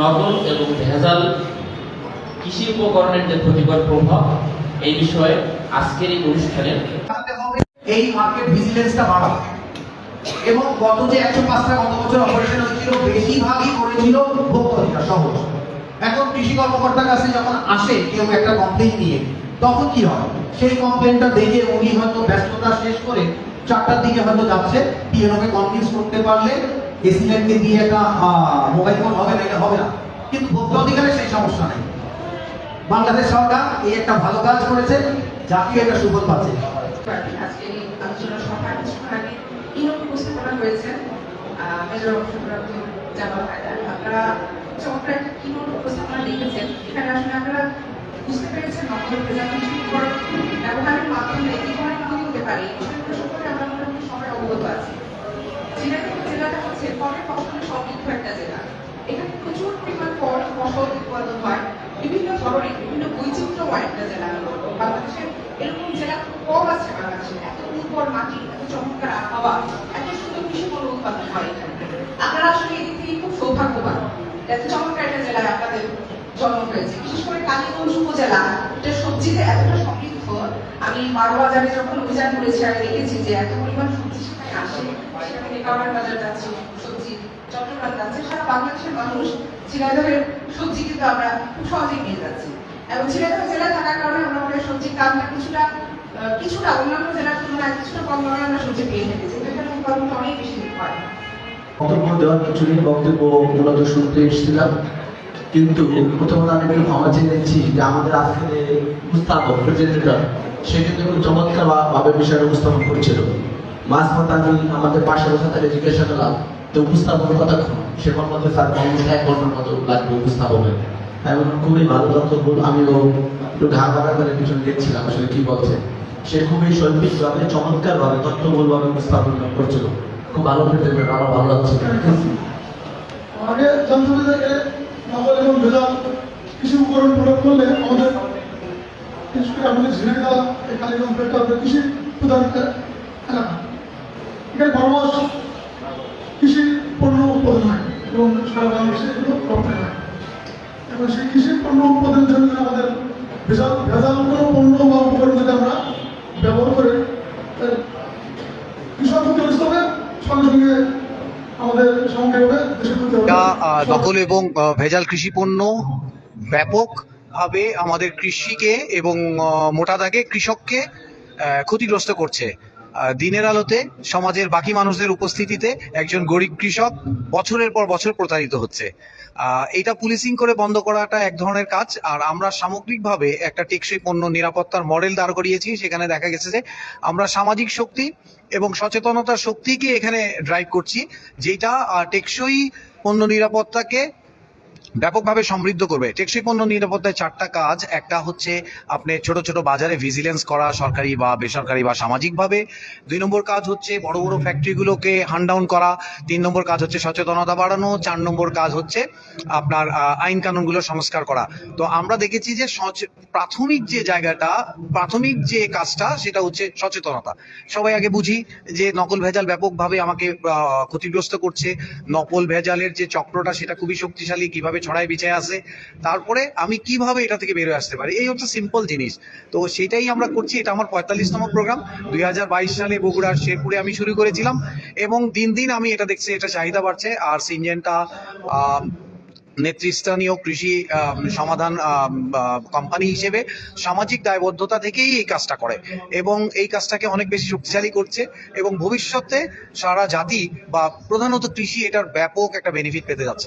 নকল এবং ভেজাল কৃষি উপকরণের যে ক্ষতিকর প্রভাব, এই বিষয়ে আজকের এই অনুষ্ঠানে এই মার্কেট ভিজিলেন্সটা বাড়ানো এবং গত যে একশো গত বছর অপারেশন হয়েছিল, বেশিরভাগই করেছিল ভোক্তা সহজ। এখন কৃষি কর্মকর্তার কাছে যখন আসে, কেউ একটা কমপ্লেন নিয়ে তখন কি হয়? সেই কমপ্লেনটা দেখে উনি হয়তো ব্যস্ততা শেষ করে চারটার দিকে হয়তো যাচ্ছে পিএনওকে কনভিন্স করতে পারলে এসিল্যান্ডকে দিয়ে একটা মোবাইল ফোন হবে না, এটা হবে না। কিন্তু ভোক্তা অধিকারে সেই সমস্যা নেই। বাংলাদেশ সরকার এই একটা ভালো কাজ করেছে জাতীয় একটা সুফল পাচ্ছে। আপনারা চমৎকার একটা কিনোট উপস্থাপনা দেখেছেন এখানে আসলে আপনারা বুঝতে পেরেছেন নকল প্রেজেন্টেশন ব্যবহারের মাধ্যমে কি ক্ষতি হতে পারে এই বিষয়গুলো সম্পর্কে আমরা মোটামুটি সবাই অবগত আছি ঝিনাইদহ জেলাটা হচ্ছে ফলের ফসলের সমৃদ্ধ একটা জেলা। এখানে প্রচুর পরিমাণ ফল, ফসল উৎপাদন হয়। বিভিন্ন ধরনের, বিভিন্ন বৈচিত্র্যময় একটা জেলা বাংলাদেশের এরকম জেলা কম আছে বাংলাদেশে। এত উর্বর মাটি, এত চমৎকার আবহাওয়া, এত সুন্দর কৃষি উৎপাদন হয় আপনারা আসলে খুব সৌভাগ্যবান এত চমৎকার একটা জেলায় আপনাদের জন্ম হয়েছে। বিশেষ করে কালীগঞ্জ উপজেলা, এটা সবজিতে এতটা সমৃদ্ধ। আমি বারো বাজারে যখন অভিযান করেছি, আমি দেখেছি যে এত পরিমাণ সবজি কিন্তু বক্তব্য শুনতে এসেছিলাম। কিন্তু প্রথমত আমি একটু ক্ষমা চেয়ে নিচ্ছি যে আমাদের আজকের উপস্থাপক সে কিন্তু চমৎকার ভাবে বিষয়টা উপস্থাপন করছিল। মাঝ পথে আমি আমাদের পাশে বসে তাকে জিজ্ঞাসা করলাম, তো উপস্থাপন কতক্ষণ সে মধ্যে স্যার কমপক্ষে এক ঘণ্টার মতো লাগবে উপস্থাপনের। এবং খুবই ভালো বক্তব্য আমিও একটু ঘা ঘা করে পিছনে দেখছিলাম, আসলে কি বলছে? সে খুবই শৈল্পিকভাবে, চমৎকারভাবে তথ্যবহুলভাবে উপস্থাপন করছিল। খুব ভালো প্রেজেন্টেটর আমার ভালো লাগছে। আগে জানতে থেকে নকল এবং ভেজাল কৃষি উপকরণ প্রয়োগ করলে আমাদের বিশেষ করে আমাদের ঝিনাইদা এই কালীগঞ্জ আমাদের কৃষি প্রধান সেই পণ্য উৎপাদনের জন্য আমাদের ভেজাল কোনো পণ্য বা উপকরণ যদি আমরা ব্যবহার করে কৃষক হবে, সঙ্গে সঙ্গে আমাদের হবে এটা এবং ভেজাল কৃষি পণ্য ব্যাপকভাবে আমাদের কৃষিকে এবং মোটা দাগে কৃষককে ক্ষতিগ্রস্ত করছে। দিনের আলোতে সমাজের বাকি মানুষদের উপস্থিতিতে একজন গরিব কৃষক বছরের পর বছর প্রতারিত হচ্ছে। এটা পুলিশিং করে বন্ধ করাটা এক ধরনের কাজ, আর আমরা সামগ্রিকভাবে একটা টেকসই পণ্য নিরাপত্তার মডেল দাঁড় করিয়েছি, সেখানে দেখা গেছে যে আমরা সামাজিক শক্তি এবং সচেতনতার শক্তিকে এখানে ড্রাইভ করছি, যেটা টেকসই পণ্য নিরাপত্তাকে ব্যাপকভাবে সমৃদ্ধ করবে। টেকসই পণ্য নিরাপত্তায় চারটা কাজ। একটা হচ্ছে আপনি ছোট ছোট বাজারে ভিজিলেন্স করা সরকারি বা বেসরকারি বা সামাজিকভাবে। দুই নম্বর কাজ হচ্ছে বড় বড় ফ্যাক্টরিগুলোকে হান ডাউন করা। তিন নম্বর কাজ হচ্ছে সচেতনতা বাড়ানো। চার নম্বর কাজ হচ্ছে আপনার আইন কানুনগুলো সংস্কার করা। তো আমরা দেখেছি যে প্রাথমিক যে জায়গাটা, প্রাথমিক যে কাজটা, সেটা হচ্ছে সচেতনতা। সবাই আগে বুঝি যে নকল ভেজাল ব্যাপকভাবে আমাকে ক্ষতিগ্রস্ত করছে। নকল ভেজালের যে চক্রটা, সেটা খুবই শক্তিশালী, কীভাবে ছড়ায় বিছায় আসে তারপরে আমি কীভাবে এটা থেকে বেরোয় আসতে পারি এই হচ্ছে সিম্পল জিনিস। তো সেটাই আমরা করছি এটা আমার পঁয়তাল্লিশতম প্রোগ্রাম দুই হাজার বাইশ সালে বগুড়ার শেরপুরে আমি শুরু করেছিলাম এবং দিন দিন আমি এটা দেখছি এটা চাহিদা বাড়ছে। আর সিনজেনটা আহ, নেতৃস্থানীয় কৃষি সমাধান কোম্পানি হিসেবে সামাজিক দায়বদ্ধতা থেকেই এই কাজটা করে এবং এই কাজটাকে অনেক বেশি শক্তিশালী করছে এবং ভবিষ্যতে সারা জাতি বা প্রধানত কৃষি এটার ব্যাপক একটা বেনিফিট পেতে যাচ্ছে।